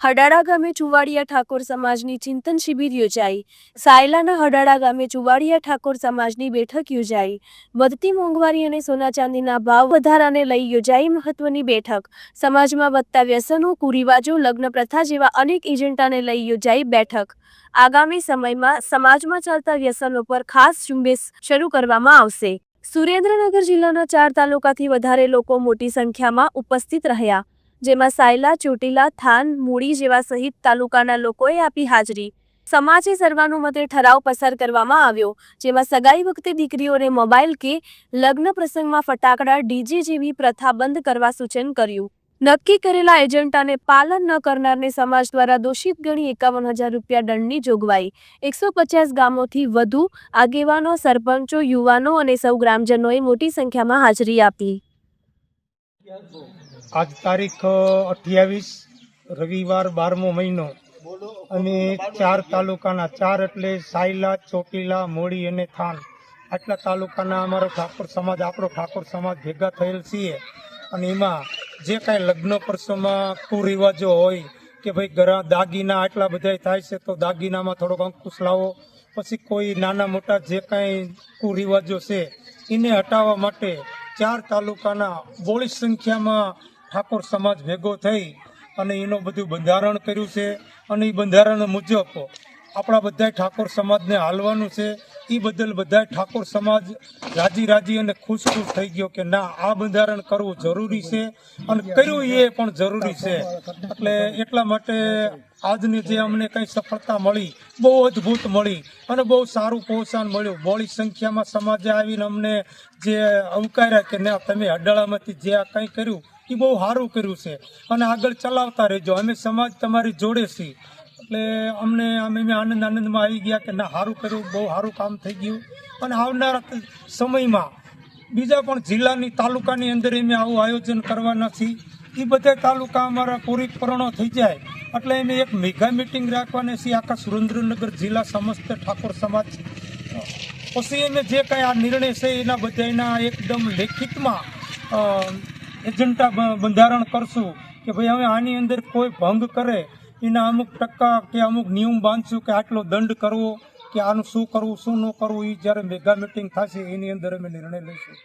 હડાડા ગામે ચુવાડિયા ઠાકોર સમાજની ચિંતન શિબિર યોજાઈ. સાયલાના હડાડા ગામે ચુવાડિયા ઠાકોર સમાજની બેઠક યોજાઈ. વધતી મોંઘવારી અને સોના ચાંદીના ભાવ વધારાને લઈ યોજાઈ મહત્વની બેઠક. સમાજમાં વધતા વ્યસનો, કુરિવાજો, લગ્ન પ્રથા જેવા અનેક એજન્ડાને લઈ યોજાઈ બેઠક. આગામી સમયમાં સમાજમાં ચાલતા વ્યસનો પર ખાસ ઝુંબેશ શરૂ કરવામાં આવશે. સુરેન્દ્રનગર જિલ્લાના ચાર તાલુકાથી વધારે લોકો મોટી સંખ્યામાં ઉપસ્થિત રહ્યા. જેમાં સાયલા, ચોટીલા, થાન, મૂડી જેવા સહિત તાલુકાના લોકોએ આપી હાજરી. સમાજે સર્વાનુમતે ઠરાવ પસાર કરવામાં આવ્યો, જેમાં સગાઈ વખતે દીકરીઓને મોબાઈલ કે લગ્ન પ્રસંગમાં ફટાકડા, ડીજે જેવી પ્રથા બંધ કરવા સૂચન કર્યું. નક્કી કરેલા એજન્ટાને પાલન ન કરનારને સમાજ દ્વારા દોષિત ગણી એકાવન હજાર રૂપિયા દંડની જોગવાઈ. એકસો પચાસ ગામોથી વધુ આગેવાનો, સરપંચો, યુવાનો અને સૌ ગ્રામજનોએ મોટી સંખ્યામાં હાજરી આપી. આજ તારીખ અઠ્યાવીસ, રવિવાર બારમો મહિનો. અને ચાર તાલુકાના, ચાર એટલે સાયલા, ચોટીલા, મોડી અને થાન આટલા તાલુકાના અમારો ઠાકોર સમાજ, આપણો ઠાકોર સમાજ ભેગા થયેલ છીએ. અને એમાં જે કાંઈ લગ્ન પ્રસંગમાં કુરિવાજો હોય કે ભાઈ ઘરા દાગીના આટલા બધા થાય છે, તો દાગીનામાં થોડોક અંકુશ લાવો. પછી કોઈ નાના મોટા જે કાંઈ કુરિવાજો છે, એને હટાવવા માટે ચાર તાલુકાના બોળી સંખ્યામાં ઠાકોર સમાજ ભેગો થઈ અને એનું બધું બંધારણ કર્યું છે. અને એ બંધારણ મુજબ આપણા બધા ઠાકોર સમાજને હાલવાનું છે. એ બદલ બધા ઠાકોર સમાજ રાજી રાજી અને ખુશ ખુશ થઈ ગયો કે ના, આ બંધારણ કરવું જરૂરી છે અને કર્યું એ પણ જરૂરી છે. એટલે એટલા માટે આજની જે અમને કંઈ સફળતા મળી, બહુ અદ્ભુત મળી અને બહુ સારું પ્રોત્સાહન મળ્યું. બોળી સંખ્યામાં સમાજે આવીને અમને જે અવકાર્યા કે ના, તમે અડાળામાંથી જે આ કંઈ કર્યું એ બહુ સારું કર્યું છે. અને આગળ ચલાવતા રહેજો. અમે સમાજ તમારી જોડે છીએ. એટલે અમને અમે આનંદ આનંદમાં આવી ગયા કે ના સારું કર્યું, બહુ સારું કામ થઈ ગયું. અને આવનારા સમયમાં બીજા પણ જિલ્લાની તાલુકાની અંદર અમે આવું આયોજન કરવાના છીએ. એ બધા તાલુકા અમારા પૂરીકરણો થઈ જાય. એટલે અમે એક મેગા મિટિંગ રાખવાની છીએ આખા સુરેન્દ્રનગર જિલ્લા સમસ્ત ઠાકોર સમાજ. પછી અમે જે કાંઈ આ નિર્ણય છે એના બધાના એકદમ લેખિતમાં એજન્ટા બંધારણ કરશું કે ભાઈ હવે આની અંદર કોઈ ભંગ કરે એના અમુક ટકા કે અમુક નિયમ બાંધશું કે આટલો દંડ કરવો, કે આનું શું કરવું, શું ન કરવું એ જ્યારે મેગા મિટિંગ થશે, એની અંદર અમે નિર્ણય લઈશું.